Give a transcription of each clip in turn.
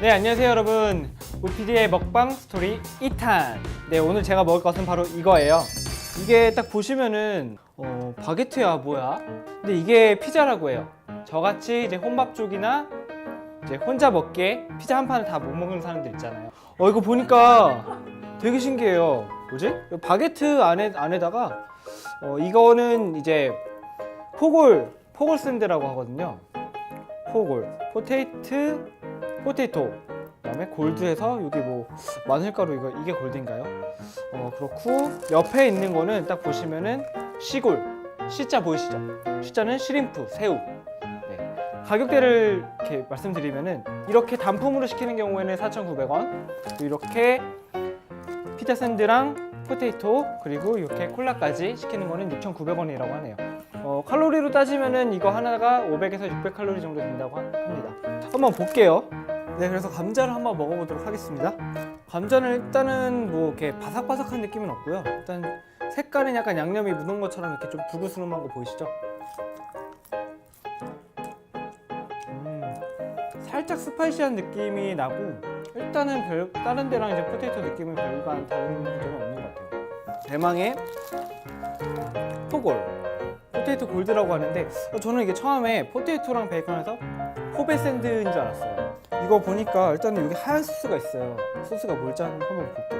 네 안녕하세요 여러분. 우피디의 먹방 스토리 2탄. 네 오늘 제가 먹을 것은 바로 이거예요. 이게 딱 보시면은 어 바게트야 뭐야? 근데 이게 피자라고 해요. 저같이 이제 혼밥 쪽이나 이제 혼자 먹기에 피자 한 판을 다 못 먹는 사람들 있잖아요. 어 이거 보니까 되게 신기해요. 뭐지? 이 바게트 안에, 안에다가 어 이거는 이제 포골 포골 샌드라고 하거든요. 포골 포테이트 포테이토 그다음에 골드에서 여기 뭐 마늘가루 이거 이게 골드인가요? 어 그렇고 옆에 있는 거는 딱 보시면은 시골 시자 보이시죠? 시자는 시림프 새우 네. 가격대를 이렇게 말씀드리면은 이렇게 단품으로 시키는 경우에는 4,900원 이렇게 피자 샌드랑 포테이토 그리고 이렇게 콜라까지 시키는 거는 6,900원이라고 하네요. 어, 칼로리로 따지면은 이거 하나가 500에서 600 칼로리 정도 된다고 하- 합니다. 한번 볼게요. 네, 그래서 감자를 한번 먹어보도록 하겠습니다. 감자는 일단은 뭐 이렇게 바삭바삭한 느낌은 없고요. 일단 색깔은 약간 양념이 묻은 것처럼 이렇게 좀 붉으스름한 거 보이시죠? 음, 살짝 스파이시한 느낌이 나고 일단은 별 다른 데랑 이제 포테이토 느낌은 별반 다른 점은 없는 것 같아요. 대망의 포골 포테이토 골드라고 하는데 어, 저는 이게 처음에 포테이토랑 베이컨에서 포베 샌드인 줄 알았어요. 이거 보니까 일단은 여기 하얀 소스가 있어요. 소스가 뭘지 한번 볼게요.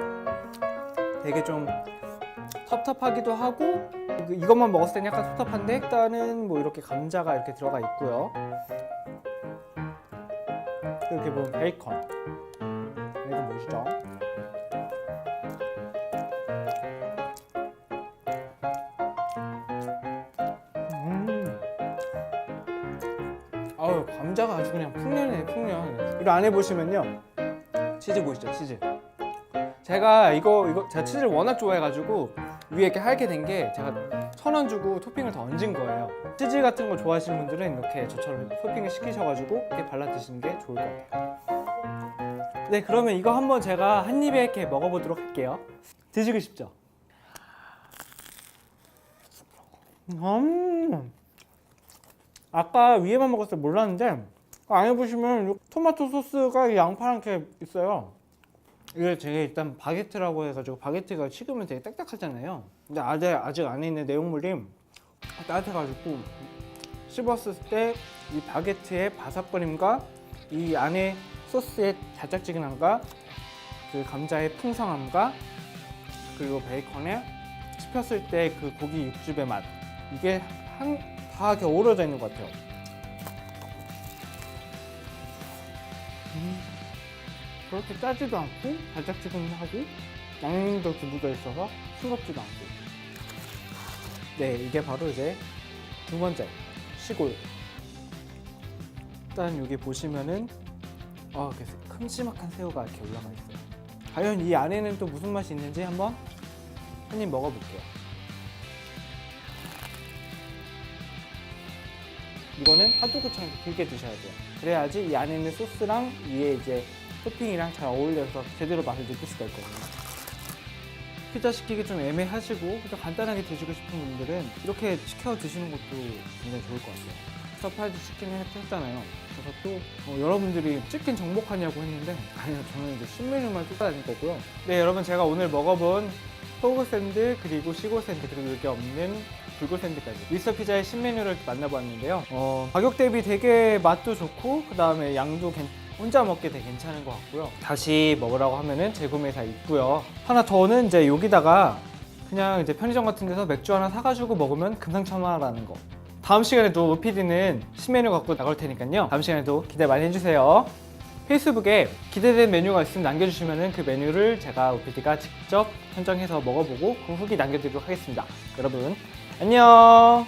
되게 좀 텁텁하기도 하고 이거- 이것만 먹었을 때는 약간 텁텁한데 일단은 뭐 이렇게 감자가 이렇게 들어가 있고요. 이렇게 보면 베이컨 이거 보이시죠? 아유 감자가 아주 그냥 풍년이네 풍년. 이거 안에 보시면요 치즈 보이시죠 치즈. 제가 이거 이거 제가 치즈를 워낙 좋아해가지고 위에 이렇게 하얗게 된 게 제가 천 원 주고 토핑을 더 얹은 거예요. 치즈 같은 거 좋아하시는 분들은 이렇게 저처럼 토핑을 시키셔가지고 이렇게 발라 드시는 게 좋을 것 같아요. 네 그러면 이거 한번 제가 한 입에 이렇게 먹어보도록 할게요. 드시고 싶죠? 음. 아까 위에만 먹었을 때 몰랐는데 안에 보시면 요 토마토 소스가 이 양파랑 이렇게 있어요. 이게 되게 일단 바게트라고 해가지고 바게트가 식으면 되게 딱딱하잖아요. 근데 아직 아직 안에 있는 내용물이 따뜻해가지고 씹었을 때 이 바게트의 바삭거림과 이 안에 소스의 달짝지근함과 그 감자의 풍성함과 그리고 베이컨에 씹혔을 때 그 고기 육즙의 맛 이게 한 다 이렇게 어우러져 있는 것 같아요. 음, 그렇게 짜지도 않고 달짝지근하고 양념도 이렇게 묻어 있어서 싱겁지도 않고. 네, 이게 바로 이제 두 번째 시골. 일단 여기 보시면은 아, 이렇게 큼지막한 새우가 이렇게 올라가 있어요. 과연 이 안에는 또 무슨 맛이 있는지 한번 한 입 먹어볼게요. 이거는 핫도그처럼 길게 드셔야 돼요. 그래야지 이 안에 있는 소스랑 위에 이제 토핑이랑 잘 어울려서 제대로 맛을 느낄 수가 있거든요. 피자 시키기 좀 애매하시고 그냥 간단하게 드시고 싶은 분들은 이렇게 시켜 드시는 것도 굉장히 좋을 것 같아요. 서프라이즈 치킨을 했잖아요. 그래서 또 어, 여러분들이 치킨 정복하냐고 했는데 아니요 저는 이제 신메뉴만 쫓아다닐 거고요. 네 여러분 제가 오늘 먹어본 포그 샌드 그리고 시골 샌드 그리고 여기 없는 불고 샌드까지 미스터 피자의 신메뉴를 만나봤는데요. 어, 가격 대비 되게 맛도 좋고 그 다음에 양도 괜- 혼자 먹기 되게 괜찮은 것 같고요. 다시 먹으라고 하면은 재구매사 있고요. 하나 더는 이제 여기다가 그냥 이제 편의점 같은 데서 맥주 하나 사가지고 먹으면 금상첨화라는 거. 다음 시간에도 우피디는 신메뉴 갖고 나갈 테니까요. 다음 시간에도 기대 많이 해주세요. 페이스북에 기대된 메뉴가 있으면 남겨주시면 그 메뉴를 제가 우피디가 직접 선정해서 먹어보고 그 후기 남겨드리도록 하겠습니다. 여러분 안녕.